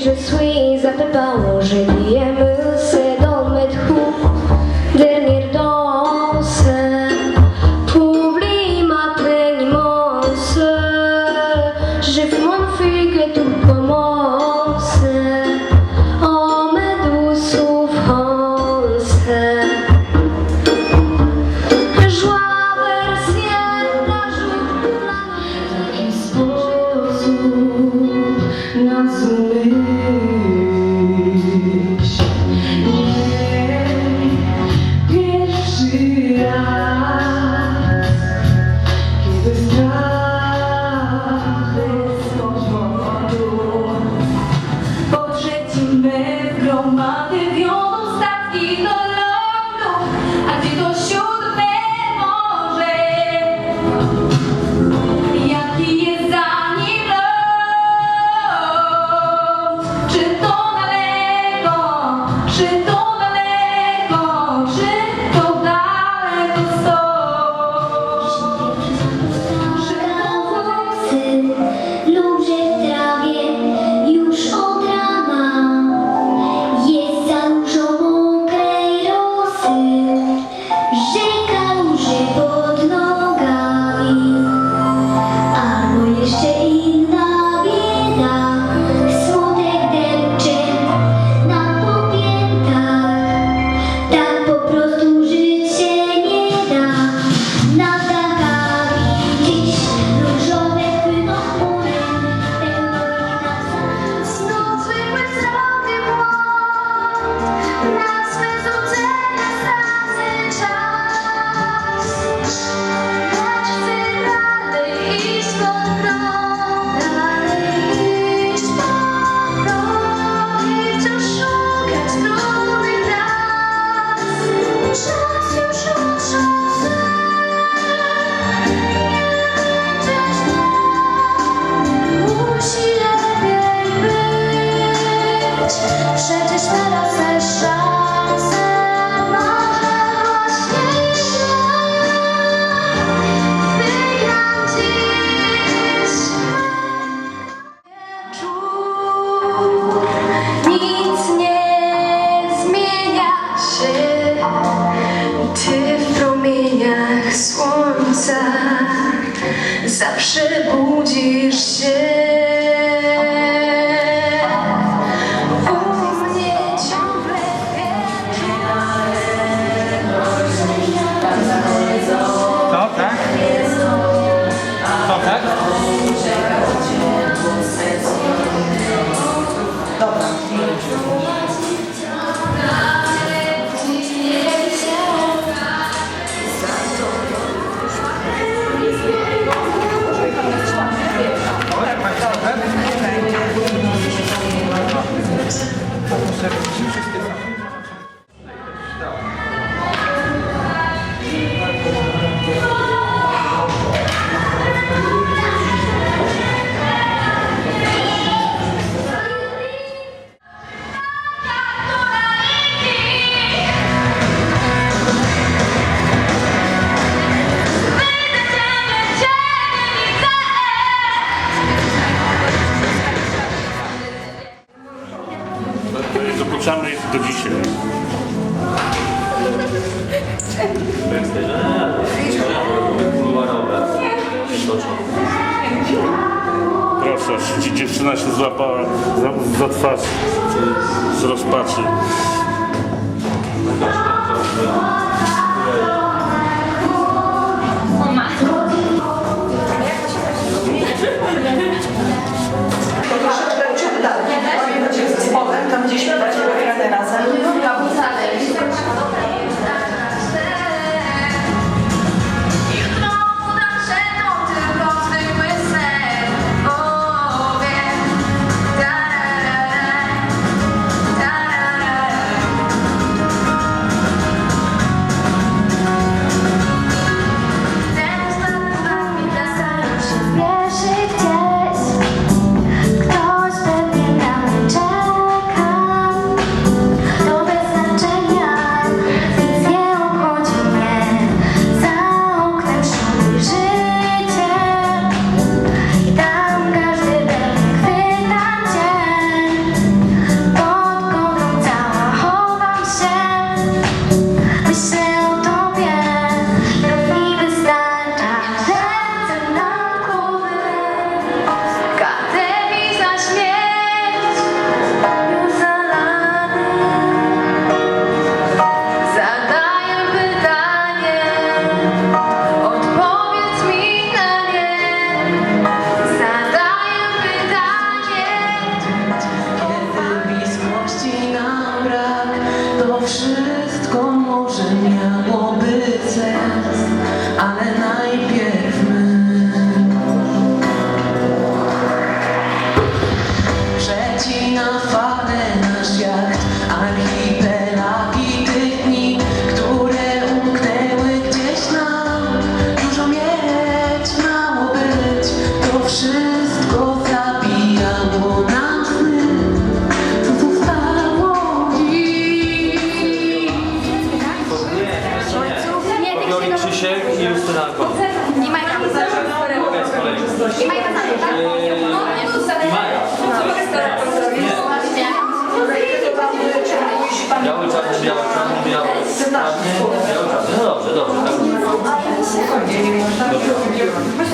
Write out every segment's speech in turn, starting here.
że słys zapytało, że jemy budzisz się. dokuczany jest do dzisiaj. Proszę, ci dziewczyna się złapała za, za twarz z rozpaczy. zespołem, to będzie śpiewać.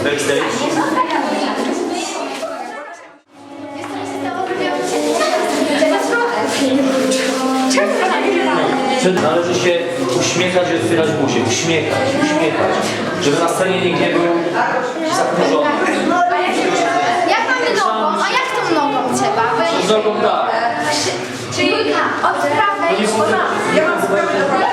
backstage. Należy się uśmiechać i otwierać buzię? Uśmiechać, uśmiechać. Żeby na scenie nikt nie był zakurzony. Jak mamy nogą? A jak tą nogą trzeba? Bo Z nogą tak. Czyli od prawej Ja mam sprawę do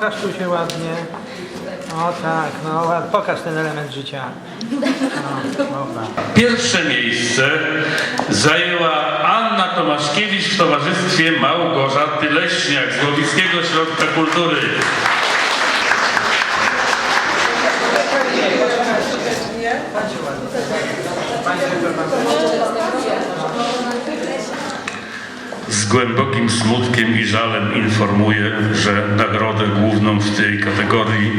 pokaż tu się ładnie. O tak, no ład- pokaż ten element życia. No, dobra. Pierwsze miejsce zajęła Anna Tomaszkiewicz w towarzystwie Małgorzaty Leśniak z Łowieckiego Środka Kultury. Głębokim smutkiem i żalem informuję, że nagrodę główną w tej kategorii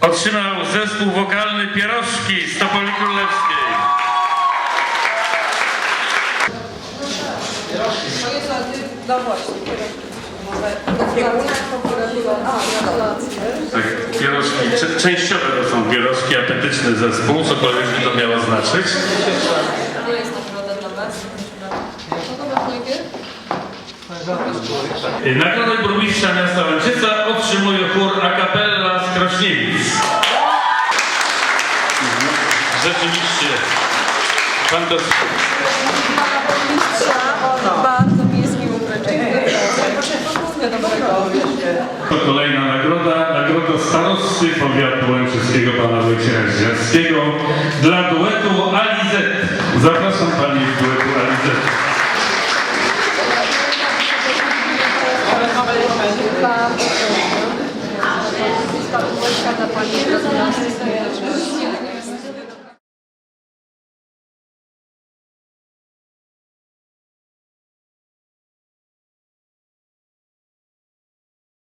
otrzymał zespół wokalny Pierożki z Topoli Królewskiej. No Tak, pierożki, częściowe to są pierożki, apetyczny zespół, cokolwiek by to miało znaczyć. Nagrodę burmistrza miasta Łęczyca otrzymuje chór a cappella z Krośniewic. Rzeczywiście, fantastycznie. Bardzo mi jest miło wręczyć. Wszystkiego dobrego. Kolejna nagroda, nagroda starosty powiatu łęczyckiego pana Wojciecha Zdziarskiego dla duetu Alizet. Zapraszam panie w duetu Alizet. Wojska Zapalnego z Miasta